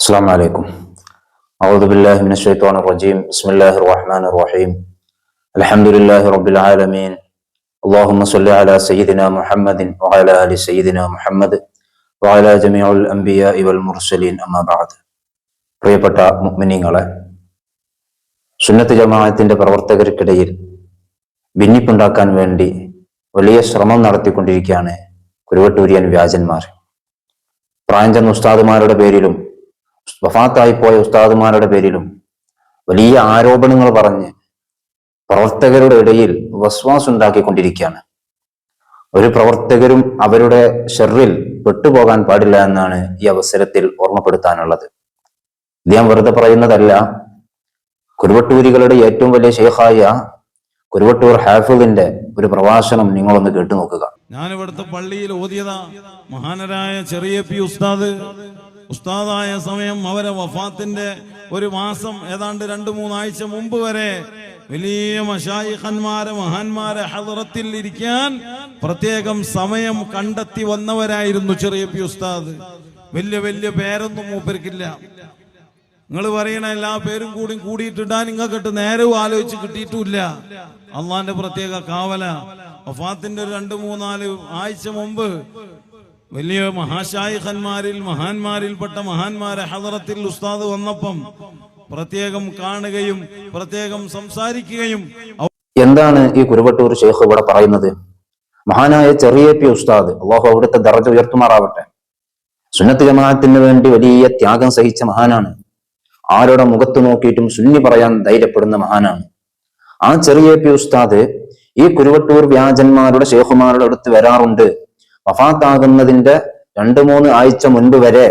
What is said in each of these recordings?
السلام عليكم أعوذ بالله من الشيطان الرجيم بسم الله الرحمن الرحيم الحمد لله رب العالمين اللهم صل على سيدنا محمد وعلى آل سيدنا محمد وعلى جميع الأنبياء والمرسلين أما بعد പ്രിയപ്പെട്ട മുഅ്മിനീങ്ങളെ സുന്നത്ത് ജമാഅത്തിന്റെ പ്രവർത്തകർക്കിടയിൽ ഭിന്നിപ്പുണ്ടാക്കാൻ വേണ്ടി വലിയ ശ്രമം നടത്തിക്കൊണ്ടിരിക്കുകയാണ് കുരുവട്ടൂരിയൻ വ്യാജന്മാർ പ്രായഞ്ചൻ ഉസ്താദുമാരുടെ പേരിലും വഫാത്തായി പോയ ഉസ്താദുമാരുടെ പേരിലും വലിയ ആരോപണങ്ങൾ പറഞ്ഞ് പ്രവർത്തകരുടെ ഇടയിൽ വസ്വാസ് ഉണ്ടാക്കിക്കൊണ്ടിരിക്കുകയാണ് ഒരു പ്രവർത്തകരും അവരുടെ ഷെറിൽ പെട്ടുപോകാൻ പാടില്ല എന്നാണ് ഈ അവസരത്തിൽ ഓർമ്മപ്പെടുത്താനുള്ളത്. ഞാൻ വെറുതെ പറയുന്നതല്ല. കുരുവട്ടൂരികളുടെ ഏറ്റവും വലിയ ഷെയ്ഖായ കുരുവട്ടൂർ ഹാഫിളിന്റെ ഒരു പ്രഭാഷണം നിങ്ങളൊന്ന് കേട്ടു നോക്കുക. ഞാൻ ഇവിടുത്തെ പള്ളിയിൽ ഓതിയതാ. മഹാനരായ ചെറിയ പി ഉസ്താദ്. ഉസ്താദായ സമയം അവരെ വഫാത്തിന്റെ ഒരു മാസം ഏതാണ്ട് രണ്ടു മൂന്നാഴ്ച മുമ്പ് വരെ വലിയ മഷായിഖന്മാരെ മഹാന്മാരെ ഹദറത്തിൽ ഇരിക്കാൻ പ്രത്യേകം സമയം കണ്ടെത്തി വന്നവരായിരുന്നു ചെറിയ പി ഉസ്താദ്. വലിയ വലിയ പേരൊന്നും മൂപ്പർക്കില്ല. നിങ്ങൾ പറയണ എല്ലാ പേരും കൂടി കൂടിയിട്ടിടാൻ നിങ്ങൾക്കിട്ട് നേരവും ആലോചിച്ച് കിട്ടിയിട്ടുമില്ല അള്ളാന്റെ പ്രത്യേക കാവല. വഫാത്തിന്റെ ഒരു രണ്ട് മൂന്നാൽ ആഴ്ച മുമ്പ് വലിയ മഹാശായിഖന്മാരിൽ മഹാന്മാരിൽപ്പെട്ട മഹാന്മാരെ ഹദറത്തിൽ ഉസ്താദ് വന്നപ്പം പ്രത്യേകം കാണുകയും പ്രത്യേകം സംസാരിക്കുകയും എന്താണ് ഈ കുരുവട്ടൂർ ഷെയ്ഖ് ഇവിടെ പറയുന്നത്? മഹാനായ ചെറിയ പി ഉസ്താദ് അള്ളാഹു അവിടുത്തെ ദർജ ഉയർത്തുമാറാവട്ടെ. സുന്നത്ത് ജമാഅത്തിന് വേണ്ടി വലിയ ത്യാഗം സഹിച്ച മഹാനാണ്. ആരുടെ മുഖത്ത് നോക്കിയിട്ടും സുന്നി പറയാൻ ധൈര്യപ്പെടുന്ന മഹാനാണ്. ആ ചെറിയ പി ഉസ്താദ് ഈ കുരുവട്ടൂർ വ്യാജന്മാരുടെ ഷെയ്ഖുമാരുടെ അടുത്ത് വരാറുണ്ട്. വഫാത്താകുന്നതിന്റെ രണ്ടു മൂന്ന് ആഴ്ച മുൻപ് വരെ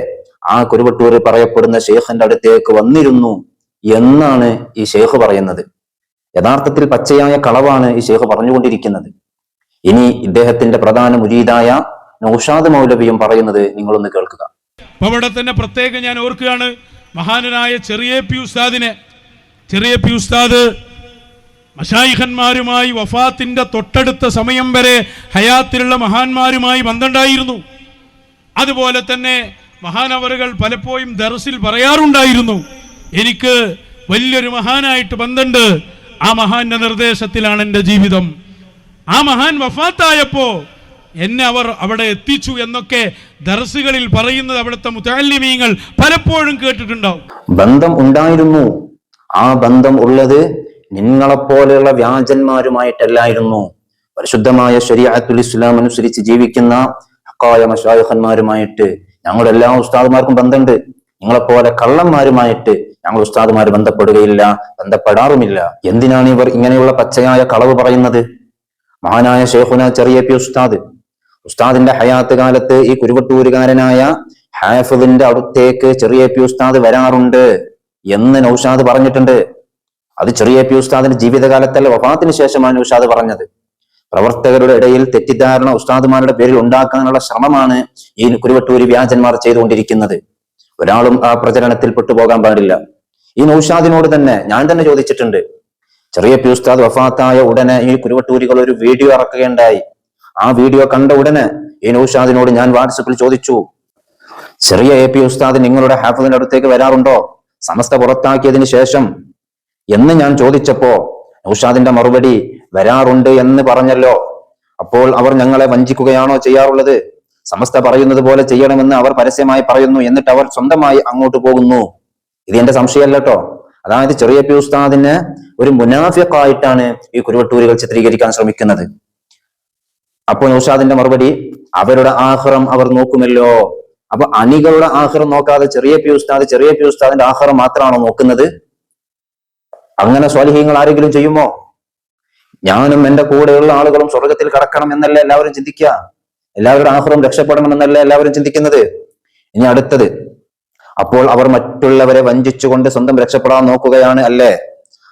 ആ കുരുവട്ടൂർ പറയപ്പെടുന്ന ഷെയ്ഖിന്റെ അടുത്തേക്ക് വന്നിരുന്നു എന്നാണ് ഈ ഷെയ്ഖ് പറയുന്നത്. യഥാർത്ഥത്തിൽ പച്ചയായ കളവാണ് ഈ ഷെയ്ഖ് പറഞ്ഞുകൊണ്ടിരിക്കുന്നത്. ഇനി ഇദ്ദേഹത്തിന്റെ പ്രധാന മുരീതായ നൌഷാദ് മൗലവിയും പറയുന്നത് നിങ്ങളൊന്ന് കേൾക്കുക. അവിടെ തന്നെ പ്രത്യേകം ഞാൻ ഓർക്കുകയാണ്. മഹാനായ ചെറിയ പി ഉസ്താദിനെ ചെറിയ പി ഉസ്താദ് മഷായിഖന്മാരുമായി വഫാത്തിന്റെ തൊട്ടടുത്ത സമയം വരെ ഹയാത്തിലുള്ള മഹാന്മാരുമായി ബന്ധമുണ്ടായിരുന്നു. അതുപോലെ തന്നെ മഹാനവറുകൾ പലപ്പോഴും ദർസിൽ പറയാറുണ്ടായിരുന്നു എനിക്ക് വലിയൊരു മഹാനായിട്ട് ബന്ധമുണ്ട്. ആ മഹാന്റെ നിർദ്ദേശത്തിലാണ് എന്റെ ജീവിതം. ആ മഹാൻ വഫാത്തായപ്പോ എന്നെ അവർ അവിടെ എത്തിച്ചു എന്നൊക്കെ ദർസുകളിൽ പറയുന്നത് അവിടുത്തെ മുത്താലിമീങ്ങൾ പലപ്പോഴും കേട്ടിട്ടുണ്ടാവും. ബന്ധം ഉണ്ടായിരുന്നു. ആ ബന്ധം ഉള്ളത് നിങ്ങളെപ്പോലെയുള്ള വ്യാജന്മാരുമായിട്ടല്ലായിരുന്നു. പരിശുദ്ധമായ ശരിയാത്തുൽ ഇസ്ലാം അനുസരിച്ച് ജീവിക്കുന്ന ഹക്കായ മഷായുഹന്മാരുമായിട്ട് എല്ലാ ഉസ്താദുമാർക്കും ബന്ധമുണ്ട്. നിങ്ങളെപ്പോലെ കള്ളന്മാരുമായിട്ട് ഞങ്ങൾ ഉസ്താദുമാർ ബന്ധപ്പെടുകയില്ല ബന്ധപ്പെടാറുമില്ല. എന്തിനാണ് ഇവർ ഇങ്ങനെയുള്ള പച്ചയായ കളവ് പറയുന്നത്? മഹാനായ ഷെയ്ഖുന ചെറിയ പി ഉസ്താദ്. ഉസ്താദിന്റെ ഹയാത്ത് കാലത്ത് ഈ കുരുവട്ടൂരുകാരനായ ഹാഫിദിന്റെ അടുത്തേക്ക് ചെറിയ പി ഉസ്താദ് വരാറുണ്ട് എന്ന് നൌഷാദ് പറഞ്ഞിട്ടുണ്ട്. അത് ചെറിയ പി ഉസ്താദിന്റെ ജീവിതകാലത്തല്ല വഫാത്തിന് ശേഷമാണ് ഉഷാദ് പറഞ്ഞത്. പ്രവർത്തകരുടെ ഇടയിൽ തെറ്റിദ്ധാരണ ഉസ്താദുമാരുടെ പേരിൽ ഉണ്ടാക്കാനുള്ള ശ്രമമാണ് ഈ കുരുവട്ടൂരി വ്യാജന്മാർ ചെയ്തുകൊണ്ടിരിക്കുന്നത്. ഒരാളും ആ പ്രചരണത്തിൽ പെട്ടുപോകാൻ പാടില്ല. ഈ നൌഷാദിനോട് തന്നെ ഞാൻ തന്നെ ചോദിച്ചിട്ടുണ്ട്. ചെറിയ പി ഉസ്താദ് വഫാത്തായ ഉടനെ ഈ കുരുവട്ടൂരികൾ ഒരു വീഡിയോ ഇറക്കുകയുണ്ടായി. ആ വീഡിയോ കണ്ട ഉടനെ ഈ നൌഷാദിനോട് ഞാൻ വാട്സപ്പിൽ ചോദിച്ചു ചെറിയ എ പി ഉസ്താദ് നിങ്ങളുടെ ഹാഫിദിന്റെ അടുത്തേക്ക് വരാറുണ്ടോ? സമസ്ത പുറത്താക്കിയതിന് ശേഷം എന്ന് ഞാൻ ചോദിച്ചപ്പോ നൌഷാദിന്റെ മറുപടി വരാറുണ്ട് എന്ന് പറഞ്ഞല്ലോ. അപ്പോൾ അവർ ഞങ്ങളെ വഞ്ചിക്കുകയാണോ ചെയ്യാറുള്ളത്? സമസ്ത പറയുന്നത് പോലെ ചെയ്യണമെന്ന് അവർ പരസ്യമായി പറയുന്നു എന്നിട്ട് അവർ സ്വന്തമായി അങ്ങോട്ട് പോകുന്നു. ഇത് എന്റെ സംശയമല്ല കേട്ടോ അതായത് ചെറിയ പി ഉസ്താദിനെ ഒരു മുനാഫിക്കായിട്ടാണ് ഈ കുരുവട്ടൂരുകൾ ചിത്രീകരിക്കാൻ ശ്രമിക്കുന്നത്. അപ്പൊ നൌഷാദിന്റെ മറുപടി അവരുടെ ആഹ്റം അവർ നോക്കുമല്ലോ. അപ്പൊ അണികളുടെ ആഹ്റം നോക്കാതെ ചെറിയ പി ഉസ്താദ് ചെറിയ പി ഉസ്താദിന്റെ ആഹ്റം മാത്രമാണോ നോക്കുന്നത്? അങ്ങനെ സ്വാലിഹ്യങ്ങൾ ആരെങ്കിലും ചെയ്യുമോ? ഞാനും എന്റെ കൂടെയുള്ള ആളുകളും സ്വർഗത്തിൽ കടക്കണം എന്നല്ല എല്ലാവരും ചിന്തിക്കുക എല്ലാവരുടെ ആഹ്റം രക്ഷപ്പെടണം എന്നല്ല എല്ലാവരും ചിന്തിക്കുന്നത്? ഇനി അടുത്തത് അപ്പോൾ അവർ മറ്റുള്ളവരെ വഞ്ചിച്ചുകൊണ്ട് സ്വന്തം രക്ഷപ്പെടാൻ നോക്കുകയാണ് അല്ലേ?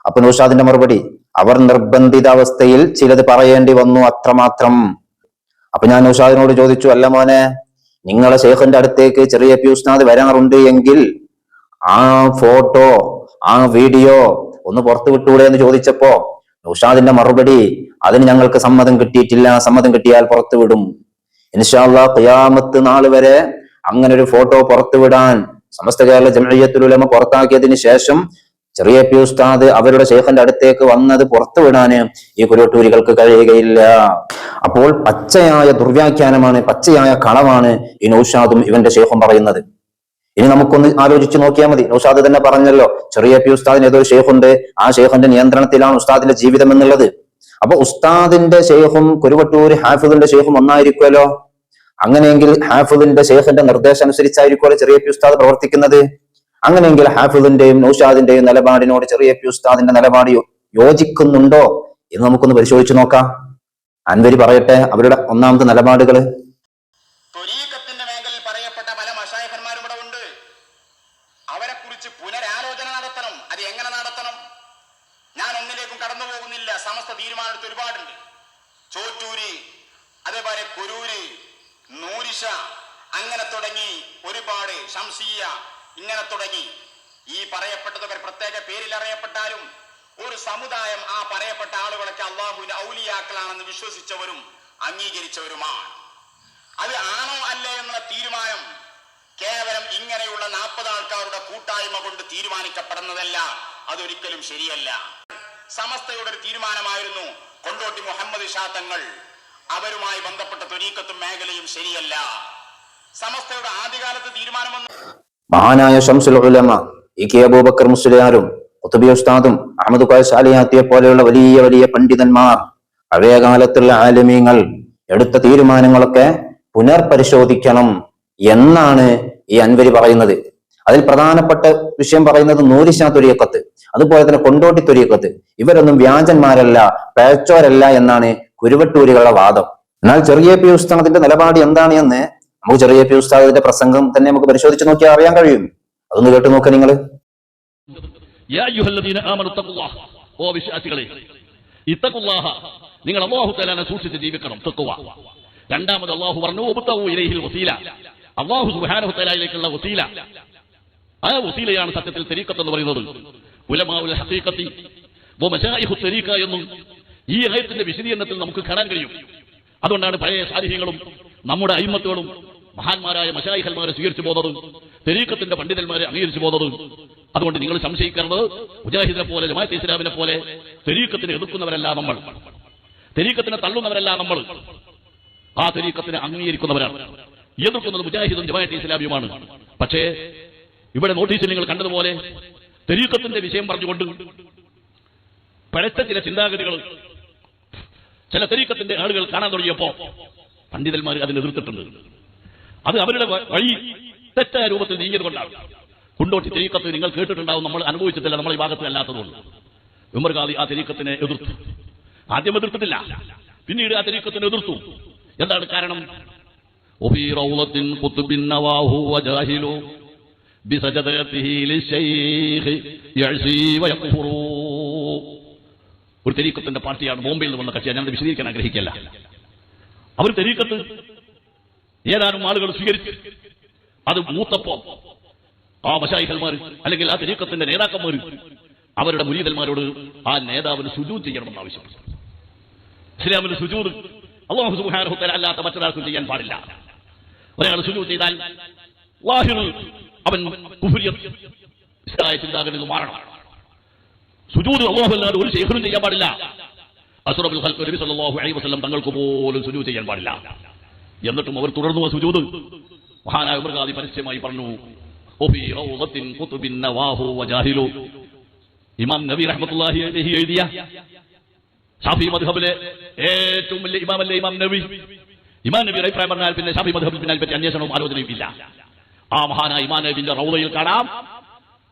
അപ്പൊ നൗഷാദിന്റെ മറുപടി അവർ നിർബന്ധിത നിർബന്ധിതാവസ്ഥയിൽ ചിലത് പറയേണ്ടി വന്നു അത്രമാത്രം. അപ്പൊ ഞാൻ നൗഷാദിനോട് ചോദിച്ചു അല്ല മോനെ നിങ്ങളെ ശേഖന്റെ അടുത്തേക്ക് ചെറിയ പി ഉസ്താദ് വരാറുണ്ട് എങ്കിൽ ആ ഫോട്ടോ ആ വീഡിയോ ഒന്ന് പുറത്തു വിട്ടൂടെ എന്ന് ചോദിച്ചപ്പോ നൗഷാദിന്റെ മറുപടി അതിന് ഞങ്ങൾക്ക് സമ്മതം കിട്ടിയിട്ടില്ല സമ്മതം കിട്ടിയാൽ പുറത്തു വിടും. ഇൻഷാല്ല ഖിയാമത്ത് നാൾ വരെ അങ്ങനെ ഒരു ഫോട്ടോ പുറത്തു വിടാൻ സമസ്ത കേരള ജമഴിയത്തുലുലമ പുറത്താക്കിയതിന് ശേഷം ചെറിയ പി ഉസ്താദ് അവരുടെ ശേഖന്റെ അടുത്തേക്ക് വന്നത് പുറത്തു വിടാന് ഈ കുരുട്ടൂരികൾക്ക് കഴിയുകയില്ല. അപ്പോൾ പച്ചയായ ദുർവ്യാഖ്യാനമാണ് പച്ചയായ കളവാണ് ഈ നൌഷാദും ഇവന്റെ ശേഖം പറയുന്നത്. ഇനി നമുക്കൊന്ന് ആലോചിച്ച് നോക്കിയാൽ മതി. ഉസ്താദ് തന്നെ പറഞ്ഞല്ലോ ചെറിയ പി ഉസ്താദിന് ഏതോ ഷെയ്ഖുണ്ട് ആ ഷെയ്ഖിന്റെ നിയന്ത്രണത്തിലാണ് ഉസ്താദിന്റെ ജീവിതം എന്നുള്ളത്. അപ്പൊ ഉസ്താദിന്റെ ഷെയ്ഖും കുരുവട്ടൂർ ഹാഫിദിന്റെ ഷെയ്ഖും ഒന്നായിരിക്കുമല്ലോ. അങ്ങനെയെങ്കിൽ ഹാഫിദിന്റെ ഷെയ്ഖിന്റെ നിർദ്ദേശം അനുസരിച്ചായിരിക്കുമല്ലോ ചെറിയ പി ഉസ്താദ് പ്രവർത്തിക്കുന്നത്. അങ്ങനെയെങ്കിൽ ഹാഫിദിന്റെയും നൗഷാദിന്റെയും നിലപാടിനോട് ചെറിയ പി ഉസ്താദിന്റെ നിലപാട് യോജിക്കുന്നുണ്ടോ എന്ന് നമുക്കൊന്ന് പരിശോധിച്ചു നോക്കാം. അൻവരി പറയട്ടെ അവരുടെ ഒന്നാമത്തെ നിലപാടുകൾ ത്വരീക്കത്തിന്റെ മേഖലയിൽ പറയപ്പെട്ട പല മഷായഖന്മാരും ഇവിടെ ഉണ്ട് അവരെ കുറിച്ച് പുനരാലോചന നടത്തണം അത് എങ്ങനെ നടത്തണം ഞാൻ ഒന്നിലേക്കും കടന്നു പോകുന്നില്ല. സമസ്ത തീരുമാനമെടുത്ത് ഒരുപാടുണ്ട്. ചോറ്റൂര് അതേപോലെ കുരൂര് നൂരിഷ അങ്ങനെ തുടങ്ങി ഒരുപാട് ശംസീയ ഇങ്ങനെ തുടങ്ങി. ഈ പറയപ്പെട്ടതൊക്കെ പ്രത്യേക പേരിൽ അറിയപ്പെട്ടാലും ഒരു സമുദായം ആ പറയപ്പെട്ട ആളുകളൊക്കെ അള്ളാഹുവിന്റെ ഔലിയാക്കളാണെന്ന് വിശ്വസിച്ചവരും അംഗീകരിച്ചവരുമാണ്. അത് ആണോ അല്ലേ എന്നുള്ള തീരുമാനം കേവലം ഇങ്ങനെയുള്ള നാൽപ്പത് ആൾക്കാരുടെ കൂട്ടായ്മ കൊണ്ട് തീരുമാനിക്കപ്പെടുന്നതല്ല. അതൊരിക്കലും ശരിയല്ല. സമസ്തയുടെ ഒരു തീരുമാനമായിരുന്നു കൊണ്ടോട്ടി മുഹമ്മദ് ഷാ തങ്ങൾ. അവരുമായി ബന്ധപ്പെട്ട തൊരീക്കത്തും മേഖലയും ശരിയല്ല. സമസ്തയുടെ ആദ്യകാലത്ത് തീരുമാനമൊന്നും മഹാനായ ഷംസുൽ ഉലമ ഇ കെ അബൂബക്കർ മുസ്ലിയാരും കുത്തുബി ഉസ്താദും അഹമ്മദ് ഖായ് സാലിയാത്തിയെ പോലെയുള്ള വലിയ വലിയ പണ്ഡിതന്മാർ പഴയ കാലത്തുള്ള ആലിമീങ്ങൾ എടുത്ത തീരുമാനങ്ങളൊക്കെ പുനർപരിശോധിക്കണം എന്നാണ് ഈ അൻവരി പറയുന്നത്. അതിൽ പ്രധാനപ്പെട്ട വിഷയം പറയുന്നത് നൂരിശാ തൊരിയക്കത്ത് അതുപോലെ തന്നെ കൊണ്ടോട്ടി തുരിയക്കത്ത് ഇവരൊന്നും വ്യാജന്മാരല്ല പേച്ചോരല്ല എന്നാണ് കുരുവട്ടൂരികളുടെ വാദം. എന്നാൽ ചെറിയ പി ഉസ്താദിന്റെ നിലപാട് എന്താണ് എന്ന് നമുക്ക് ചെറിയ പി ഉസ്താദിന്റെ പ്രസംഗം തന്നെ നമുക്ക് പരിശോധിച്ച് നോക്കിയാൽ അറിയാൻ കഴിയും. അതൊന്ന് കേട്ട് നോക്ക തഖുല്ലാഹ് ഓ വിശ്വാസികളെ നിങ്ങൾ അല്ലാഹു തലാനെ സൂക്ഷിച്ച് ജീവിക്കണം തഖ്വ. രണ്ടാമത് അല്ലാഹു പറഞ്ഞു വസീല. അല്ലാഹു സുബ്ഹാനഹു തആലയിലേക്കുള്ള വസീല. ആ വസീലയാണ് സത്യത്തിൽ തെരീക്കത്ത് എന്ന് പറയുന്നത്. തരീഖ എന്നും ഈ ആയത്തിന്റെ വിശദീകരണത്തിൽ നമുക്ക് കാണാൻ കഴിയും. അതുകൊണ്ടാണ് പഴയ സാരിഹ്യങ്ങളും നമ്മുടെ അയിമത്തുകളും മഹാന്മാരായ മശായിഹന്മാരെ സ്വീകരിച്ചു പോകുന്നത് തെരീക്കത്തിന്റെ പണ്ഡിതന്മാരെ അംഗീകരിച്ചു പോകുന്നത് അതുകൊണ്ട് നിങ്ങൾ സംശയിക്കുന്നത് മുജാഹിദിനെ പോലെ ജമാഅത്ത് ഇസ്ലാമിനെ പോലെ തെരീക്കത്തിനെ എതിർക്കുന്നവരല്ല നമ്മൾ. തെരീക്കത്തിനെ തള്ളുന്നവരല്ല നമ്മൾ. ആ തെരീക്കത്തിനെ അംഗീകരിക്കുന്നവരാണ്. എതിർക്കുന്നത് മുജാഹിദും ജമാഅത്ത് ഇസ്ലാമിയുമാണ്. പക്ഷേ ഇവിടെ നോട്ടീസിൽ നിങ്ങൾ കണ്ടതുപോലെ തെരീക്കത്തിന്റെ വിഷയം പറഞ്ഞുകൊണ്ട് പഴച്ച ചില ചിന്താഗതികൾ ചില തെരീക്കത്തിന്റെ ആളുകൾ കാണാൻ തുടങ്ങിയപ്പോ പണ്ഡിതന്മാർ അതിനെ എതിർത്തിട്ടുണ്ട്. അത് അവരുടെ വഴി തെറ്റായ രൂപത്തിൽ നീങ്ങിയത് കൊണ്ടാണ് കുണ്ടോട്ടി തെരീക്കത്ത് നിങ്ങൾ കേട്ടിട്ടുണ്ടാവും നമ്മൾ അനുഭവിച്ചിട്ടില്ല നമ്മൾ ഈ ഭാഗത്ത് അല്ലാത്തതുകൊണ്ട്. ഉമർ ആ തെരീക്കത്തിനെ എതിർത്തു. ആദ്യം എതിർത്തിട്ടില്ല. പിന്നീട് ആ തെരീക്കത്തിനെ എതിർത്തു. എന്താണ് കാരണം? ഒരു തെരീക്കത്തിന്റെ പാർട്ടിയാണ് ബോംബെയിൽ നിന്ന് വന്ന കക്ഷിയാണ് ഞാനത് വിശദീകരിക്കാൻ ആഗ്രഹിക്കില്ല അവർ തെരീക്കത്ത് ഏതാനും ആളുകൾ സ്വീകരിച്ചു അത് മൂത്തപ്പോ ആ മശായിഹന്മാർ അല്ലെങ്കിൽ ആ തെരീക്കത്തിന്റെ നേതാക്കന്മാർ അവരുടെ മുരീതന്മാരോട് ആ നേതാവിന് സുജൂത് ചെയ്യണമെന്ന് ആവശ്യപ്പെട്ടു. ഇസ്ലാമിന് സുജൂത് അള്ളാഹു അല്ലാത്ത മറ്റൊരാൾക്കും ചെയ്യാൻ പാടില്ല. ഒരാൾ സുജൂത് ചെയ്താൽ അവൻ കുഫുരിയത്ത് ഇസ്ലായ ചിന്താഗതി മാറണം. സുജൂദ് അള്ളാഹു അല്ലാതെ ഒരു ശേഖരം ചെയ്യാൻ പാടില്ല. അസുറബുൽ ഖൽഖ് നബി സല്ലല്ലാഹു അലൈഹി വസല്ലം തങ്ങൾക്ക് പോലും സുജൂദ് ചെയ്യാൻ പാടില്ല. എന്നിട്ടും അവർ തുടർന്നു ആ സുജൂദ്. മഹാനായ ഉമർ ഖാദി പരസ്യമായി പറഞ്ഞു ഒഫി റൗദത്തിൻ ഖുതുബിൻ നവാഹു വജാഹിലു ഇമാം നബി റഹ്മത്തുള്ളാഹി അലൈഹി എഴുതിയ ഷാഫി മദ്ഹബിലെ ഏറ്റവും വലിയ ഇമാം നബി? ഇമാം നബി അഭിപ്രായം പറഞ്ഞാൽ പിന്നെ ഷാഫി മദ്ഹബിൽ പിന്നെ പറ്റി അന്വേഷണവും ആലോചനയും ഇല്ല. ആ മഹാനായ ഇമാനബിന്റെ റൗദയിൽ കാണാം.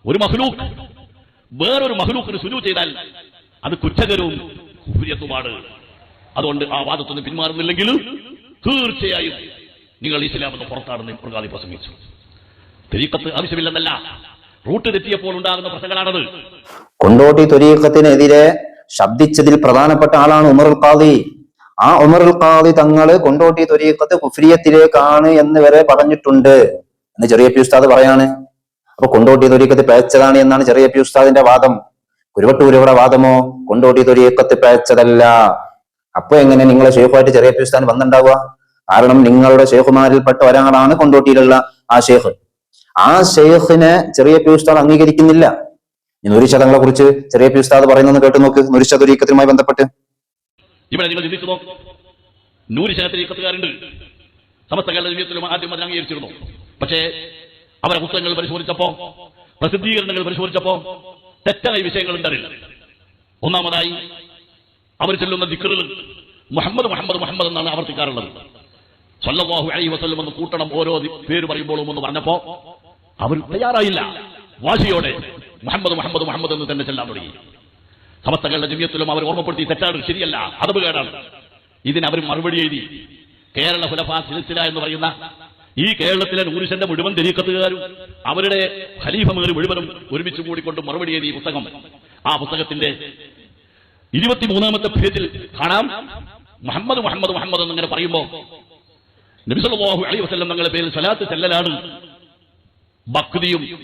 ഒരു മഹ്ലൂക്ക് വേറൊരു മഹ്ലൂക്കിന് സുജു ചെയ്താൽ അത് കുറ്റകരവും കുര്യത്തുമാണ് അതുകൊണ്ട് ആ വാദത്തൊന്നും പിന്മാറുന്നില്ലെങ്കിൽ തീർച്ചയായും നിങ്ങൾ ഇസ്ലാമെന്ന് പുറത്താണെന്ന് പ്രകാതി പ്രസംഗിച്ചു. തെരീക്കത്ത് ആവശ്യമില്ലെന്നല്ല റൂട്ട് തെറ്റിയപ്പോൾ ഉണ്ടാകുന്ന പ്രശ്നങ്ങളാണത്. കൊണ്ടോട്ടി തൊരീക്കത്തിനെതിരെ ശബ്ദിച്ചതിൽ പ്രധാനപ്പെട്ട ആളാണ് ഉമർ ഖാദി. ആ ഉമർ ഖാദി തങ്ങൾ കൊണ്ടോട്ടി തൊരീക്കത്ത് കുഫ്രിയത്തിലേക്കാണ് എന്ന് വരെ പറഞ്ഞിട്ടുണ്ട്. എന്ന് ചെറിയ പി ഉസ്താദ് പറയാണ്. അപ്പൊ കൊണ്ടോട്ടി തൊരീഖത്ത് പഴച്ചതാണ് എന്നാണ് ചെറിയ പി ഉസ്താദിന്റെ വാദം. കുരുവട്ടൂരുടെ വാദമോ? കൊണ്ടോട്ടി തൊരീഖത്ത് പഴച്ചതല്ല. അപ്പൊ എങ്ങനെ നിങ്ങളെ ഷെയ്ഖുമായിട്ട് ചെറിയ പി ഉസ്താദ് വന്നിണ്ടാവുക കാരണം നിങ്ങളുടെ ഷെയ്ഖുമാരിൽപ്പെട്ട ഒരാളാണ് കൊണ്ടോട്ടിയിലുള്ള ആ ഷെയ്ഖ് ആ ഷെയ്ഖിനെ ചെറിയ പി ഉസ്താദ് അംഗീകരിക്കുന്നില്ല. നൂരിഷ കുറിച്ച് ചെറിയ പി ഉസ്താദ് പറയുന്നത് കേട്ട് നോക്ക്. നൂരിഷ തുരീക്കത്തുമായി ബന്ധപ്പെട്ട്. ഇവിടെ നിങ്ങൾ ചിന്തിച്ചു നോക്കും. നൂറ് ശതമാനത്തിൽ ഇക്കത്തുകാരുണ്ട് സമസ്ത കേരള ജീവിതത്തിലും ആദ്യം അതിനെ അംഗീകരിച്ചിരുന്നു. പക്ഷേ അവരെ പുസ്തകങ്ങൾ പരിശോധിച്ചപ്പോ പ്രസിദ്ധീകരണങ്ങൾ പരിശോധിച്ചപ്പോ തെറ്റായ വിഷയങ്ങൾ ഉണ്ടറിയില്ല ഒന്നാമതായി അവർ ചെല്ലുന്ന ദിക്കറുകൾ മുഹമ്മദ് മുഹമ്മദ് മുഹമ്മദ് എന്നാണ് ആവർത്തിക്കാറുള്ളത്. സ്വല്ലവാഹു അലൈഹി വസ്ലം എന്ന് കൂട്ടണം ഓരോ പേര് പറയുമ്പോഴും എന്ന് പറഞ്ഞപ്പോ അവർ തയ്യാറായില്ല. വാശിയോടെ മുഹമ്മദ് മുഹമ്മദ് മുഹമ്മദ് എന്ന് തന്നെ ചെല്ലാൻ തുടങ്ങി. സമസ്തകളുടെ ജമ്യത്തിലും അവർ ഓർമ്മപ്പെടുത്തി തെറ്റാണ് ശരിയല്ല അതവ് കേടാണ്. ഇതിന് അവർ മറുപടി എഴുതി കേരള ഹുലഫാ സിൽസില എന്ന് പറയുന്ന ഈ കേരളത്തിലെ നൂറിശന്റെ മുഴുവൻ തെരീക്കത്തുകാരും അവരുടെ ഖലീഫമാർ മുഴുവനും ഒരുമിച്ച് കൂടിക്കൊണ്ട് മറുപടി ഈ പുസ്തകം. ആ പുസ്തകത്തിന്റെ ഇരുപത്തിമൂന്നാമത്തെ പേജിൽ കാണാം. മുഹമ്മദ് മുഹമ്മദ് മുഹമ്മദ് എന്നിങ്ങനെ പറയുമ്പോ നബിസല്ലാഹു അലൈഹി വസ്ലം തങ്ങളുടെ പേരിൽ സലാത്ത് ചെല്ലലാണ്. ഭക്തിയും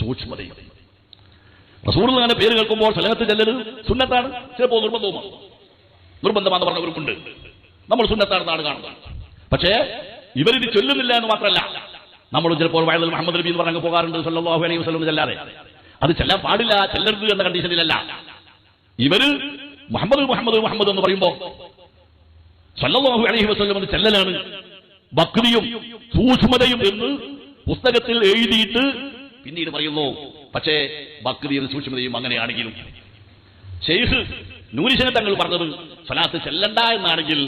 സൂക്ഷ്മതയും. റസൂർദാന്റെ പേര് കേൾക്കുമ്പോൾ സ്വലാത്ത് ചെല്ലൽ സുന്നത്താണ്. ചിലപ്പോൾ നിർബന്ധവുമാണ്. നിർബന്ധമാണെന്ന് പറഞ്ഞവർക്കുണ്ട് നമ്മൾ സുന്നത്താണെന്നാണ് കാണുന്നത്. പക്ഷേ ഇവരിത് ചൊല്ലുന്നില്ല എന്ന് മാത്രമല്ല നമ്മൾ ചിലപ്പോൾ വയലിൽ മുഹമ്മദ് നബി എന്ന് പറഞ്ഞു പോകാറുണ്ട് സല്ലല്ലാഹു അലൈഹി വസല്ലം ചെല്ലാതെ. അത് ചെല്ലാൻ പാടില്ല ചെല്ലരുത് എന്ന കണ്ടീഷനിലല്ല ഇവർ മുഹമ്മദ് മുഹമ്മദ് മുഹമ്മദ് എന്ന് പറയുമ്പോ സല്ലാഹു അലൈഹി വസല്ലം എന്ന് ചെല്ലലാണ്. ഭക്തിയും സൂക്ഷ്മതയും എന്ന് പുസ്തകത്തിൽ എഴുതിയിട്ട് പിന്നീട് പറയുന്നു പക്ഷേ ഭക്തിയും സൂക്ഷ്മതയും അങ്ങനെയാണെങ്കിലും. ഷെയ്ഖ് നൂരിശന തങ്ങൾ പറഞ്ഞത് സ്വലാത്ത് ചെല്ലണ്ട എന്നാണെങ്കിൽ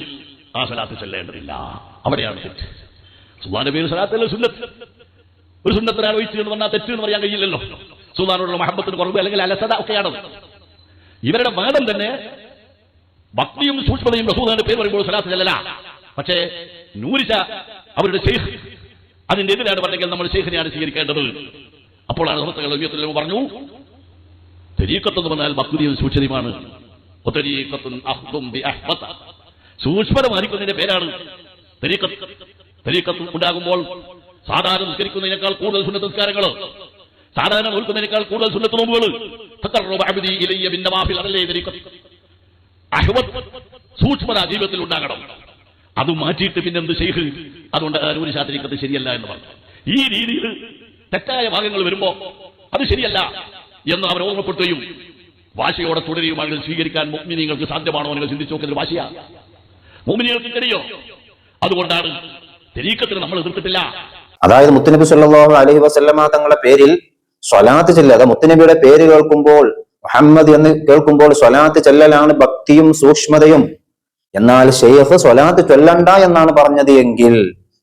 ആ സ്വലാത്ത് ചെല്ലേണ്ടതില്ല. അവിടെയാണ് തെറ്റ്. പേര് സ്വലാത്തല്ല സുന്നത്ത്? ഒരു സുന്നത്തിന് ഒഴിച്ചു എന്ന് പറഞ്ഞാൽ തെറ്റ് എന്ന് പറയാൻ കഴിയില്ലല്ലോ. സുൽത്താനോടുള്ള മഹബത്തിന് കുറവ് അല്ലെങ്കിൽ അലസത ഒക്കെയാണ് ഇവരുടെ വാദം തന്നെ ഭക്തിയും സൂക്ഷ്മതയും റസൂദാന്റെ പേര് പറയുമ്പോൾ സ്വലാത്ത് ചെല്ലല. പക്ഷേ നൂരിച്ച അവരുടെ ഷെയ്ഖ് അതിന്റെ എതിരാണ് പറഞ്ഞെങ്കിൽ നമ്മൾ ഷെയ്ഖിനെയാണ് സ്വീകരിക്കേണ്ടത്. അപ്പോഴാണ് സമസ്തകൾ പറഞ്ഞു തെരീക്കത്തെന്ന് പറഞ്ഞാൽ ഭക്തിയും സൂക്ഷ്മതയുമാണ്. സൂക്ഷ്മതമായിരിക്കുന്നതിന്റെ പേരാണ് തെരീക്കത്ത് ഉണ്ടാകുമ്പോൾ സാധാരണ നിസ്കരിക്കുന്നതിനേക്കാൾ കൂടുതൽ സുന്നത്ത് നിസ്കാരങ്ങൾ സാധാരണ നോക്കുന്നതിനേക്കാൾ കൂടുതൽ സുന്നത്ത് നോമ്പുകൾ അഹ്വത് സൂക്ഷ്മത ജീവിതത്തിൽ ഉണ്ടാകണം. അത് മാറ്റിയിട്ട് പിന്നെ എന്ത് ചെയ്ത് അതുകൊണ്ട് ഒരു ശാസ്ത്രീയത്ത് ശരിയല്ല എന്ന് പറഞ്ഞു. ഈ രീതിയിൽ തെറ്റായ ഭാഗങ്ങൾ വരുമ്പോ അത് ശരിയല്ല എന്ന് അവർ ഓർമ്മപ്പെടുത്തുകയും വാശിയോടെ തുടരുകയുമാണെങ്കിൽ സ്വീകരിക്കാൻ മുഗ്മിനിങ്ങൾക്ക് സാധ്യമാണോ നിങ്ങൾ ചിന്തിച്ചു നോക്കുന്നത് വാശിയാ. മുഗ്മിനികൾക്ക് കഴിയോ അതുകൊണ്ടാണ് തെരീക്കത്തിന് നമ്മൾ എതിർത്തിട്ടില്ല. അതായത് മുത്തുനബി സല്ലാഹു അലഹി വസല്ലമ തങ്ങളുടെ പേരിൽ സ്വലാത്ത് ചെല്ലുക. മുത്തുനബിയുടെ പേര് കേൾക്കുമ്പോൾ മുഹമ്മദ് എന്ന് കേൾക്കുമ്പോൾ സ്വലാത്ത് ചെല്ലലാണ് ഭക്തിയും സൂക്ഷ്മതയും. എന്നാൽ ഷെയ്ഖ് സ്വലാത്ത് ചൊല്ലണ്ട എന്നാണ് പറഞ്ഞത് എങ്കിൽ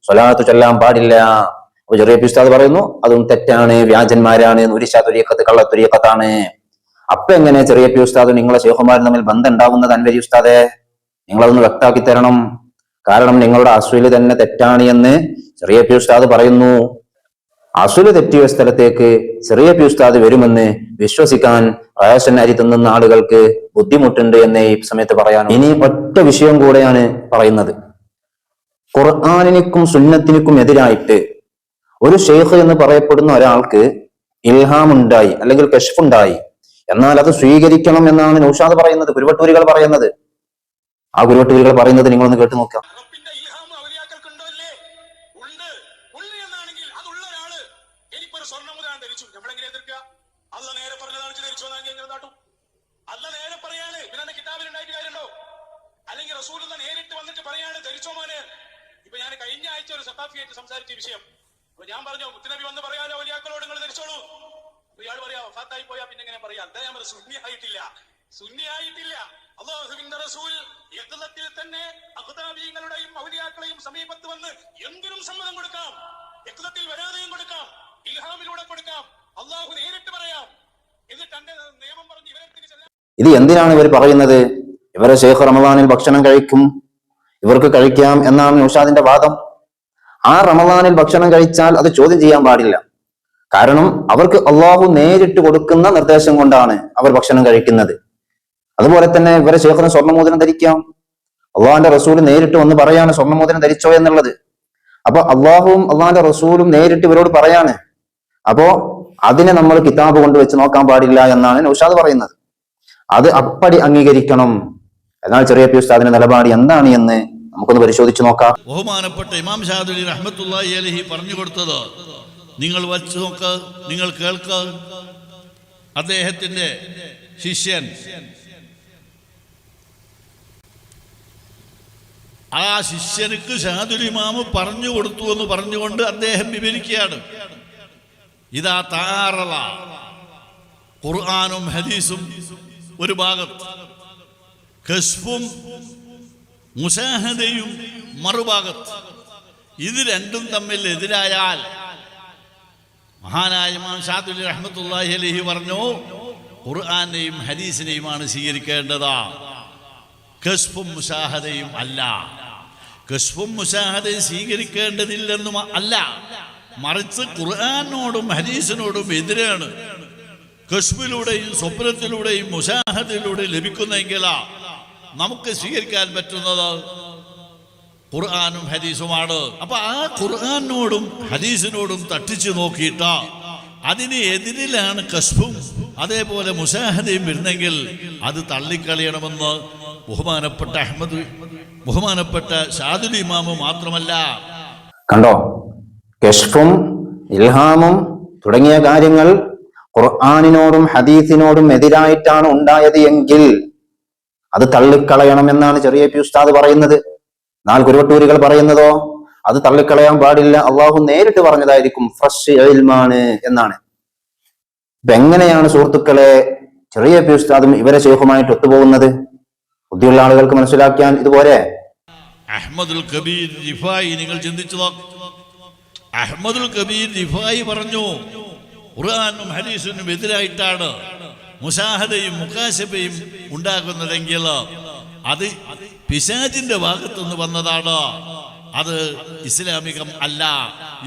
സ്വലാത്ത് ചൊല്ലാൻ പാടില്ല. അപ്പൊ ചെറിയ ഉസ്താദ് പറയുന്നു അതും തെറ്റാണ് വ്യാജന്മാരാണ് നൂരിശാതുരീക്കത്ത് കള്ളത്തുരിയക്കത്താണ് അപ്പൊ എങ്ങനെ ചെറിയ പി ഉസ്താദ് നിങ്ങളെ ഷെയ്ഖുമാരും തമ്മിൽ ബന്ധം ഉണ്ടാവുന്നത് അൻവരി ഉസ്താദെ? നിങ്ങളതൊന്ന് വ്യക്താക്കി തരണം. കാരണം നിങ്ങളുടെ അസുൽ തന്നെ തെറ്റാണ് എന്ന് ചെറിയ പി ഉസ്താദ് പറയുന്നു. അസുൽ തെറ്റിയ സ്ഥലത്തേക്ക് ചെറിയ പി ഉസ്താദ് വരുമെന്ന് വിശ്വസിക്കാൻ റേഷൻ അരി തിന്നുന്ന ആളുകൾക്ക് ബുദ്ധിമുട്ടുണ്ട് എന്ന് ഈ സമയത്ത് പറയാൻ ഇനി ഒറ്റ വിഷയം കൂടെയാണ് പറയുന്നത്. ഖുർആാനിനും സുന്നത്തിനും എതിരായിട്ട് ഒരു ഷെയ്ഖ് എന്ന് പറയപ്പെടുന്ന ഒരാൾക്ക് ഇൽഹാം ഉണ്ടായി അല്ലെങ്കിൽ കഷ്ഫ് ഉണ്ടായി എന്നാൽ അത് സ്വീകരിക്കണം എന്നാണ് നൗഷാദ് പറയുന്നത് കുരുവട്ടൂരികൾ പറയുന്നത്. ആ ഗുരുവട്ടുകൾ പറയുന്നത് നിങ്ങളൊന്ന് കേട്ടു നോക്കാം. അല്ലെങ്കിൽ വന്നിട്ട് ഞാൻ കഴിഞ്ഞ ആഴ്ച ഒരു സംസാരിച്ച വിഷയം. ഞാൻ പറഞ്ഞു വന്ന് നിങ്ങൾ പോയാ പിന്നെ അള്ളാഹുവിന്റെ റസൂൽ യജ്ഞത്തിൽ തന്നെ അഹുദാബീങ്ങളുടെയും ഔലിയാക്കളെയും സമീപത്ത് വന്ന് എന്തിനും സമ്മതം കൊടുക്കാം. യജ്ഞത്തിൽ വരാതെയും കൊടുക്കാം. ഇൽഹാമിലൂടെ കൊടുക്കാം. അള്ളാഹു നേരിട്ട് പറയാം. എന്നിട്ട് തന്റെ നിയമം പറഞ്ഞ് ഇവരെ ഇത് എന്തിനാണ് ഇവർ പറയുന്നത്? ഇവരെ ഷെയ്ഖ് റമദാനിൽ ഭക്ഷണം കഴിക്കും. ഇവർക്ക് കഴിക്കാം എന്നാണ് നൌഷാദിന്റെ വാദം. ആ റമദാനിൽ ഭക്ഷണം കഴിച്ചാൽ അത് ചോദ്യം ചെയ്യാൻ പാടില്ല. കാരണം അവർക്ക് അള്ളാഹു നേരിട്ട് കൊടുക്കുന്ന നിർദ്ദേശം കൊണ്ടാണ് അവർ ഭക്ഷണം കഴിക്കുന്നത്. അതുപോലെ തന്നെ ഇവരെ ശേഖരം സ്വർണമോദനം ധരിക്കാം. അള്ളാഹാന്റെ റസൂൽ നേരിട്ട് വന്ന് പറയാണ് സ്വർണമോദനം ധരിച്ചോ എന്നുള്ളത്. അപ്പൊ അള്ളാഹുവും അള്ളാഹാന്റെ റസൂലും നേരിട്ട് ഇവരോട് പറയാണ്. അപ്പോ അതിനെ നമ്മൾ കിതാബ് കൊണ്ട് വെച്ച് നോക്കാൻ പാടില്ല എന്നാണ് നൌഷാദ് പറയുന്നത്. അത് അപ്പടി അംഗീകരിക്കണം. എന്നാൽ ചെറിയ പി ഉസ്താദിന്റെ നിലപാട് എന്താണ് എന്ന് നമുക്കൊന്ന് പരിശോധിച്ച് നോക്കാം. ബഹുമാനപ്പെട്ട ഇമാം ഷാദുലി റഹ്മത്തുള്ളാഹി അലഹി പറഞ്ഞു കൊടുത്തത് നിങ്ങൾ വച്ച് നോക്ക് നിങ്ങൾ കേൾക്ക്. അദ്ദേഹത്തിന്റെ ശിഷ്യൻ ആ ശിഷ്യനുക്ക് ഷാദുലിമാമ് പറഞ്ഞു കൊടുത്തു എന്ന് പറഞ്ഞുകൊണ്ട് അദ്ദേഹം വിവരിക്കുകയാണ്. ഇതാ താറള. ഖുർആാനും ഹദീസും ഒരു ഭാഗത്ത്. ഖസ്ഫും മുസാഹദയും മറുഭാഗത്ത്. ഇത് രണ്ടും തമ്മിൽ എതിരായാൽ മഹാനായ ഇമാം ഷാദുലി റഹ്മത്തുല്ലാഹി അലഹി പറഞ്ഞു ഖുർആാനെയും ഹദീസിനെയുമാണ് സ്വീകരിക്കേണ്ടത്. കസ്ഫും മുസാഹദയും അല്ല. കസ്ഫും മുസാഹദയും സ്വീകരിക്കേണ്ടതില്ലെന്നും അല്ല. മറിച്ച് ഖുർആാനോടും ഹദീസിനോടും എതിരാണ്. കസ്ബിലൂടെയും സ്വപ്നത്തിലൂടെയും മുസാഹദിലൂടെയും ലഭിക്കുന്നെങ്കിലാ നമുക്ക് സ്വീകരിക്കാൻ പറ്റുന്നത്. ഖുർആാനും ഹദീസുമാണ്. അപ്പൊ ആ ഖുർആാനോടും ഹദീസിനോടും തട്ടിച്ചു നോക്കിയിട്ട് അതിന് എതിരിലാണ് കസ്ബും അതേപോലെ മുസാഹദയും വരുന്നെങ്കിൽ അത് തള്ളിക്കളയണമെന്ന് ബഹുമാനപ്പെട്ട അഹമ്മദ് ബഹുമാനപ്പെട്ട ഷാദുൽ ഇമാമ് മാത്രമല്ല. കണ്ടോ? കെഷ്ഫും ഇൽഹാമും തുടങ്ങിയ കാര്യങ്ങൾ ഖുർആാനിനോടും ഹദീസിനോടും എതിരായിട്ടാണ് ഉണ്ടായത് എങ്കിൽ അത് തള്ളിക്കളയണമെന്നാണ് ചെറിയ പി ഉസ്താദ് പറയുന്നത്. എന്നാൽ കുരുവട്ടൂരികൾ പറയുന്നതോ അത് തള്ളിക്കളയാൻ പാടില്ല. അള്ളാഹു നേരിട്ട് പറഞ്ഞതായിരിക്കും ഫ്രഷ് എൽമാണ് എന്നാണ്. ഇപ്പൊ എങ്ങനെയാണ് സുഹൃത്തുക്കളെ ചെറിയ പി ഉസ്താദും ഇവരെ ശേഖുമായിട്ട് ഒത്തുപോകുന്നത്? ബുദ്ധിയുള്ള ആളുകൾക്ക് മനസ്സിലാക്കിയാൽ ഇതുപോലെ. അഹമ്മദുൽ കബീർ റിഫായി നിങ്ങൾ ചിന്തിച്ചതോ? അഹമ്മദുൽ കബീർ റിഫായി പറഞ്ഞു ഖുർആാനും ഹരീസിനും എതിരായിട്ടാണ് മുസാഹദയും മുക്കാശബയും ഉണ്ടാകുന്നതെങ്കിൽ അത് പിശാജിന്റെ ഭാഗത്തുനിന്ന് വന്നതാണ്. അത് ഇസ്ലാമികം അല്ല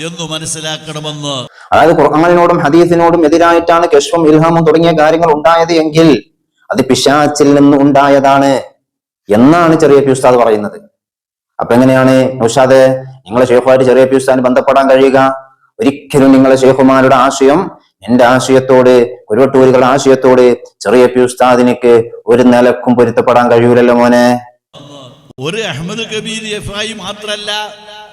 എന്ന് മനസ്സിലാക്കണമെന്ന്. അതായത് ഖുർആാനിനോടും ഹദീസിനോടും എതിരായിട്ടാണ് കശ്വം ഇൽഹാമും തുടങ്ങിയ കാര്യങ്ങൾ ഉണ്ടായത് എങ്കിൽ അത് പിശാച്ചിൽ നിന്ന് ഉണ്ടായതാണ് എന്നാണ് ചെറിയ പ്യൂസ്താദ് പറയുന്നത്. അപ്പൊ എങ്ങനെയാണ് നൗഷാദ് നിങ്ങളെ ഷെയ്ഫുമായിട്ട് ചെറിയ പ്യൂസ്താദിന് ബന്ധപ്പെടാൻ കഴിയുക? ഒരിക്കലും നിങ്ങളെ ഷെയ്ഫുമാരുടെ ആശയം എന്റെ ആശയത്തോട് ഒരുവട്ടൂരുകളുടെ ആശയത്തോട് ചെറിയ പി ഉസ്താദിനിക്ക് ഒരു നിലക്കും പൊരുത്തപ്പെടാൻ കഴിയൂലല്ലോ മോനെ. ഒരു അഹമ്മദ് കബീർ എഫായി മാത്രല്ല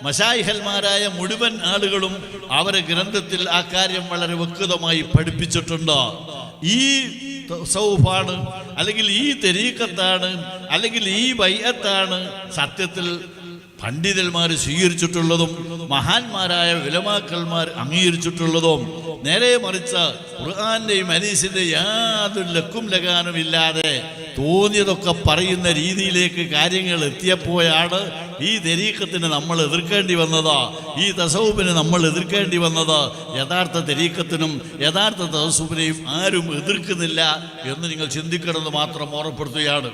മഷായിഹന്മാരായ മുഴുവൻ ആളുകളും അവരെ ഗ്രന്ഥത്തിൽ ആ കാര്യം വളരെ വ്യക്തമായി പഠിപ്പിച്ചിട്ടുണ്ട്. ഈ സൗഫാണ് അല്ലെങ്കിൽ ഈ തെരീക്കത്താണ് അല്ലെങ്കിൽ ഈ വയ്യത്താണ് സത്യത്തിൽ പണ്ഡിതന്മാർ സ്വീകരിച്ചിട്ടുള്ളതും മഹാന്മാരായ വിലമാക്കന്മാർ അംഗീകരിച്ചിട്ടുള്ളതും നേരെ മറിച്ച് ഖുർആാന്റെയും ഹദീസിന്റെ യാതൊരു ലക്കും ലഗാനും ഇല്ലാതെ തോന്നിയതൊക്കെ പറയുന്ന രീതിയിലേക്ക് കാര്യങ്ങൾ എത്തിയപ്പോഴാണ് ഈ തെരീക്കത്തിന് നമ്മൾ എതിർക്കേണ്ടി വന്നത്. ഈ തസൗബിന് നമ്മൾ എതിർക്കേണ്ടി വന്നത്. യഥാർത്ഥ തെരീക്കത്തിനും യഥാർത്ഥ തസൗബിനെയും ആരും എതിർക്കുന്നില്ല എന്ന് നിങ്ങൾ ചിന്തിക്കണമെന്ന് മാത്രം ഓർമ്മപ്പെടുത്തുകയാണ്.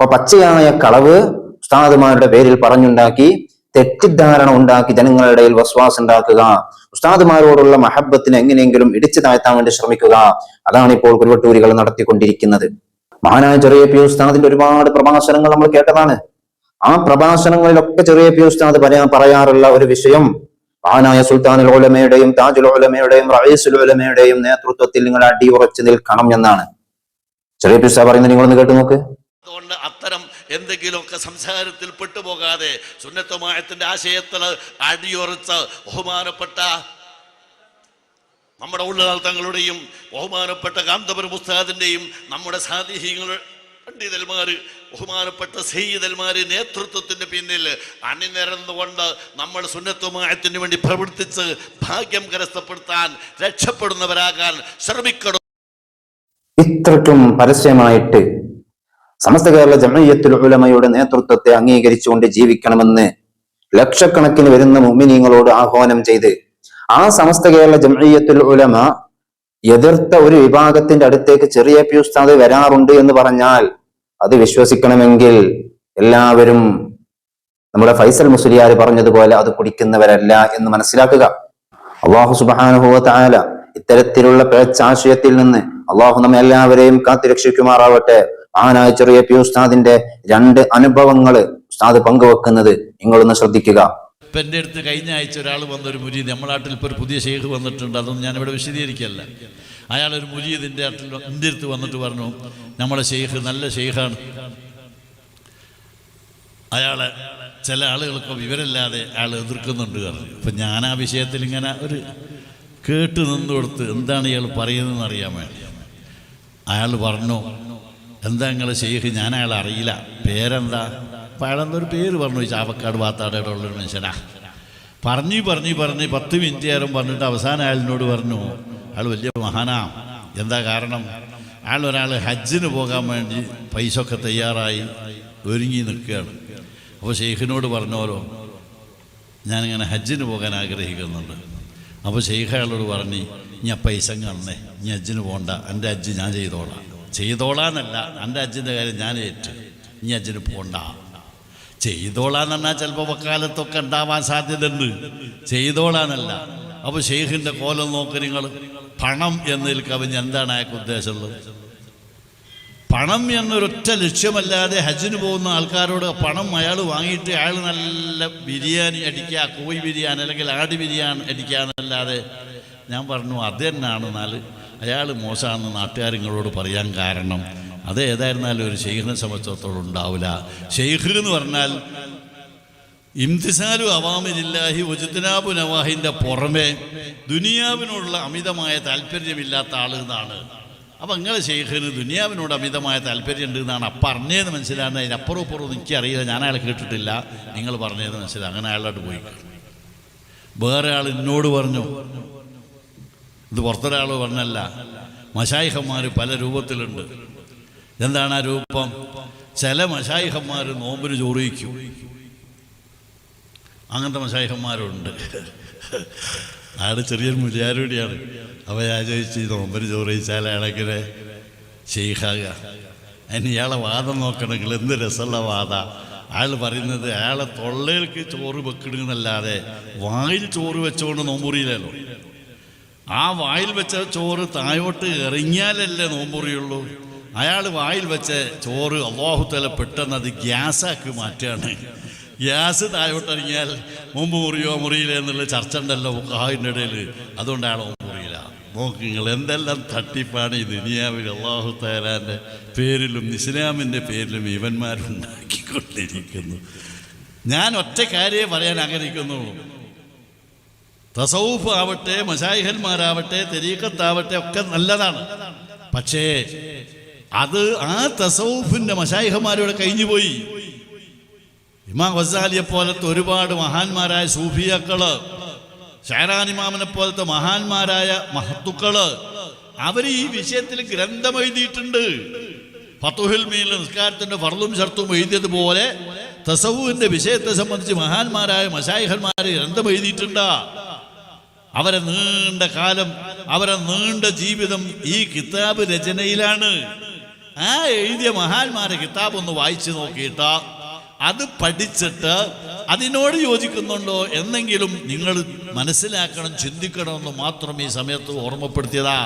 പച്ചയായ കളവ് ഉസ്താദുമാരുടെ പേരിൽ പറഞ്ഞുണ്ടാക്കി. തെറ്റിദ്ധാരണ ഉണ്ടാക്കി ജനങ്ങളുടെ ഇടയിൽ വസ്വാസ് ഉണ്ടാക്കുക. ഉസ്താദുമാരോടുള്ള മഹബത്തിന് എങ്ങനെയെങ്കിലും ഇടിച്ചു താഴ്ത്താൻ വേണ്ടി ശ്രമിക്കുക. അതാണ് ഇപ്പോൾ കുരുവട്ടൂരികൾ നടത്തിക്കൊണ്ടിരിക്കുന്നത്. മഹാനായ ചെറിയ പി ഉസ്താദിന്റെ ഒരുപാട് പ്രഭാഷണങ്ങൾ നമ്മൾ കേട്ടതാണ്. ആ പ്രഭാഷണങ്ങളിലൊക്കെ ചെറിയ പി ഉസ്താദ് പറയാ പറയാറുള്ള ഒരു വിഷയം. മഹാനായ സുൽത്താനുൽ ഉലമയുടെയും താജുൽ ഉലമയുടെയും റയീസുൽ ഉലമയുടെയും നേതൃത്വത്തിൽ നിങ്ങൾ അടിയുറച്ചു നിൽക്കണം എന്നാണ്. ചെറിയ പി ഉസ്താദ് പറയുന്നത് നിങ്ങളൊന്ന് കേട്ടു നോക്ക്. അത്തരം എന്തെങ്കിലുമൊക്കെ സംസാരത്തിൽ പെട്ടുപോകാതെ സുന്നത്തമായത്തിന്റെ ആശയത്തിൽ അടിയുറച്ച് ബഹുമാനപ്പെട്ട നമ്മുടെ ഉള്ളാൾ തങ്ങളുടെയും ബഹുമാനപ്പെട്ട കാന്തപുരം ഉസ്താദിന്റെയും നമ്മുടെ സാതിഹ്യങ്ങളുടെ പണ്ഡിതന്മാർ ബഹുമാനപ്പെട്ട സെയ്യിതന്മാർ നേതൃത്വത്തിന്റെ പിന്നിൽ അണിനിരന്നുകൊണ്ട് നമ്മൾ സുന്നത്തുമായത്തിന് വേണ്ടി പ്രവർത്തിച്ച് ഭാഗ്യം കരസ്ഥപ്പെടുത്താൻ രക്ഷപ്പെടുന്നവരാകാൻ ശ്രമിക്കണം. ഇത്രയ്ക്കും പരസ്യമായിട്ട് സമസ്ത കേരള ജമയത്തുൽ ഉലമയുടെ നേതൃത്വത്തെ അംഗീകരിച്ചുകൊണ്ട് ജീവിക്കണമെന്ന് ലക്ഷക്കണക്കിന് വരുന്ന മുമിനീങ്ങളോട് ആഹ്വാനം ചെയ്ത് ആ സമസ്ത കേരള ജമയത്തുൽ ഉലമ എതിർത്ത ഒരു വിഭാഗത്തിന്റെ അടുത്തേക്ക് ചെറിയ പി ഉസ്താദ് വരാറുണ്ട് എന്ന് പറഞ്ഞാൽ അത് വിശ്വസിക്കണമെങ്കിൽ എല്ലാവരും നമ്മുടെ ഫൈസൽ മുസ്ലിയാർ പറഞ്ഞതുപോലെ അത് കുടിക്കുന്നവരല്ല എന്ന് മനസ്സിലാക്കുക. അള്ളാഹു സുബാനുഭവ താല ഇത്തരത്തിലുള്ള പേച്ചാശയത്തിൽ നിന്ന് അള്ളാഹു നമ്മെ എല്ലാവരെയും കാത്തുരക്ഷിക്കുമാറാവട്ടെ. ആനായ ചെറിയ പി ഉസ്താദിന്റെ രണ്ട് അനുഭവങ്ങൾ ഉസ്താദ് പങ്കുവെക്കുന്നത് നിങ്ങളൊന്ന് ശ്രദ്ധിക്കുക. ഇപ്പം എന്റെ അടുത്ത് കഴിഞ്ഞ ആഴ്ച ഒരാൾ വന്നൊരു മുരീദ് നമ്മുടെ നാട്ടിൽ ഇപ്പോൾ ഒരു പുതിയ ഷെയ്ഖ് വന്നിട്ടുണ്ട് അതൊന്നും ഞാനിവിടെ വിശദീകരിക്കല്ല. അയാളൊരു മുരീദ് എന്റെ നാട്ടിൽ എന്റെ അടുത്ത് വന്നിട്ട് പറഞ്ഞു നമ്മുടെ ഷെയ്ഖ് നല്ല ഷെയ്ഖാണ് അയാൾ ചില ആളുകൾക്ക് വിവരമില്ലാതെ അയാൾ എതിർക്കുന്നുണ്ട് പറഞ്ഞു. അപ്പം ഞാൻ ആ വിഷയത്തിൽ ഇങ്ങനെ ഒരു കേട്ട് നിന്ന് കൊടുത്ത് എന്താണ് ഇയാൾ പറയുന്നതെന്ന് അറിയാൻ വേണ്ടി. അയാൾ പറഞ്ഞു എന്താ നിങ്ങൾ ഷെയ്ഖ് ഞാൻ അയാളെ അറിയില്ല. പേരെന്താ? അപ്പം അയാളെന്തൊരു പേര് പറഞ്ഞു ചാവക്കാട് വാത്താടയുടെ ഉള്ളൊരു മനുഷ്യനാ. പറഞ്ഞു പറഞ്ഞു പറഞ്ഞ് പത്ത് മിനിറ്റ് നേരം പറഞ്ഞിട്ട് അവസാനം അയാളിനോട് പറഞ്ഞു അയാൾ വലിയ മഹാനാ. എന്താ കാരണം? അയാൾ ഒരാൾ ഹജ്ജിന് പോകാൻ വേണ്ടി പൈസ ഒക്കെ തയ്യാറായി ഒരുങ്ങി നിൽക്കുകയാണ്. അപ്പോൾ ഷെയ്ഖിനോട് പറഞ്ഞോരോ ഞാനിങ്ങനെ ഹജ്ജിന് പോകാൻ ആഗ്രഹിക്കുന്നുണ്ട്. അപ്പോൾ ഷെയ്ഖ് അയാളോട് പറഞ്ഞ് ഞാൻ പൈസ കാണണേ ഞാൻ ഹജ്ജിന് പോകണ്ട എന്റെ ഹജ്ജ് ഞാൻ ചെയ്തോളാം. ചെയ്തോളാന്നല്ല. എന്റെ അച്ഛന്റെ കാര്യം ഞാൻ ഏറ്റു. ഇനി അച്ഛന് പോണ്ട. ചെയ്തോളാന്ന് പറഞ്ഞാൽ ചിലപ്പോൾ വക്കാലത്തൊക്കെ ഉണ്ടാവാൻ സാധ്യതയുണ്ട്. ചെയ്തോളാന്നല്ല. അപ്പോൾ ഷെയ്ഖിന്റെ കോലം നോക്ക് നിങ്ങൾ പണം എന്നതിൽ കവിഞ്ഞ് എന്താണ് അയാൾക്ക് ഉദ്ദേശമുള്ളത്? പണം എന്നൊരൊറ്റ ലക്ഷ്യമല്ലാതെ ഹജ്ജിന് പോകുന്ന ആൾക്കാരോട് പണം അയാൾ വാങ്ങിയിട്ട് അയാൾ നല്ല ബിരിയാണി അടിക്കുക കോഴി ബിരിയാണി അല്ലെങ്കിൽ ആടി ബിരിയാണി അടിക്കുക എന്നല്ലാതെ ഞാൻ പറഞ്ഞു അത് തന്നെയാണ് എന്നാൽ അയാൾ മോശമാണെന്ന് നാട്ടുകാരിങ്ങളോട് പറയാൻ കാരണം അത് ഏതായിരുന്നാലും ഒരു ഷെയ്ഖിനെ സംബന്ധിച്ചിടത്തോളം ഉണ്ടാവില്ല ഷെയ്ഖ് എന്ന് പറഞ്ഞാൽ ഇംതിസാലു അവാമിലില്ലാഹി ഉജുദ്നാബു നവാഹിന്റെ പുറമെ ദുനിയാവിനോടുള്ള അമിതമായ താല്പര്യമില്ലാത്ത ആൾ എന്നാണ്. അപ്പം നിങ്ങൾ ഷെയ്ഖിന് ദുനിയാവിനോട് അമിതമായ താല്പര്യം ഉണ്ട് എന്നാണ് അപ്പം അറിഞ്ഞതെന്ന് മനസ്സിലാകുന്നത്. അതിനപ്പുറം ഇപ്പുറം എനിക്കറിയില്ല. ഞാൻ അയാളെ കേട്ടിട്ടില്ല. നിങ്ങൾ പറഞ്ഞതെന്ന് മനസ്സിലാകും. അങ്ങനെ അയാളോട്ട് പോയി. വേറെ ആൾ എന്നോട് പറഞ്ഞു ഇത് പുറത്തൊരാൾ പറഞ്ഞല്ല. മഷായിഹന്മാർ പല രൂപത്തിലുണ്ട്. എന്താണ് ആ രൂപം? ചില മഷായിഹന്മാർ നോമ്പിന് ചോറിയിക്കും. അങ്ങനത്തെ മഷായിഹന്മാരുണ്ട് അയാൾ ചെറിയൊരു മുരിയാരൂടിയാണ് ഞാൻ ചോദിച്ചു ഈ നോമ്പിന് ചോറിയിച്ചാൽ അയാളെങ്ങനെ ഷെയ്ഖാകുക അതിന് ഇയാളെ വാദം നോക്കണമെങ്കിൽ എന്ത് രസമുള്ള വാദ. അയാൾ പറയുന്നത് അയാളെ തൊള്ളയിലേക്ക് ചോറ് വെക്കണമെന്നല്ലാതെ വായിൽ ചോറ് വെച്ചുകൊണ്ട് നോമ്പുറിയില്ലല്ലോ ആ വായിൽ വെച്ച ചോറ് താഴോട്ട് എറിഞ്ഞാലല്ലേ നോമ്പുറിയുള്ളൂ. അയാൾ വായിൽ വെച്ച ചോറ് അള്ളാഹുത്തല പെട്ടെന്ന് അത് ഗ്യാസാക്കി മാറ്റുകയാണ് ഗ്യാസ് താഴോട്ട് ഇറങ്ങിയാൽ മുമ്പ് മുറിയോ മുറിയില്ല എന്നുള്ള ചർച്ച ഉണ്ടല്ലോ കാഹിന്റെ ഇടയിൽ അതുകൊണ്ട് അയാൾ മുറിയില്ല. നോക്ക് നിങ്ങൾ എന്തെല്ലാം തട്ടിപ്പാണ് ഈ ദുനിയാവിൽ അള്ളാഹു തലാന്റെ പേരിലും ഇസ്ലാമിന്റെ പേരിലും ഇവന്മാരുണ്ടാക്കിക്കൊണ്ടിരിക്കുന്നു. ഞാൻ ഒറ്റ കാര്യമേ പറയാൻ ആഗ്രഹിക്കുന്നുള്ളൂ. തസൗഫ് ആവട്ടെ മശായിഹന്മാരാവട്ടെ തെരീക്കത്താവട്ടെ ഒക്കെ നല്ലതാണ്. പക്ഷേ അത് ആ തസൗഫിന്റെ മശായിഹന്മാരോട് കഴിഞ്ഞുപോയി ഇമാം ഗസാലിയെ പോലത്തെ ഒരുപാട് മഹാന്മാരായ സൂഫിയാക്കൾ ഷാരാനിമാമിനെ പോലത്തെ മഹാന്മാരായ മഹത്തുക്കൾ അവർ ഈ വിഷയത്തിൽ ഗ്രന്ഥം എഴുതിയിട്ടുണ്ട്. ഫത്തുഹിൽ മീൽ നിസ്കാരത്തിന്റെ ഫർളും ഷർത്തും എഴുതിയതുപോലെ തസവുവിന്റെ വിഷയത്തെ സംബന്ധിച്ച് മഹാന്മാരായ മശായിഹന്മാർ ഗ്രന്ഥം എഴുതിയിട്ടുണ്ട്. അവരെ നീണ്ട കാലം അവരെ നീണ്ട ജീവിതം ഈ കിതാബ് രചനയിലാണ്. ആ എഴുതിയ മഹാന്മാരെ കിതാബ് ഒന്ന് വായിച്ചു നോക്കിയിട്ട് അത് പഠിച്ചിട്ട് അതിനോട് യോജിക്കുന്നുണ്ടോ എന്നെങ്കിലും നിങ്ങൾ മനസ്സിലാക്കണം ചിന്തിക്കണമെന്ന് മാത്രം ഈ സമയത്ത് ഓർമ്മപ്പെടുത്തിയതാ.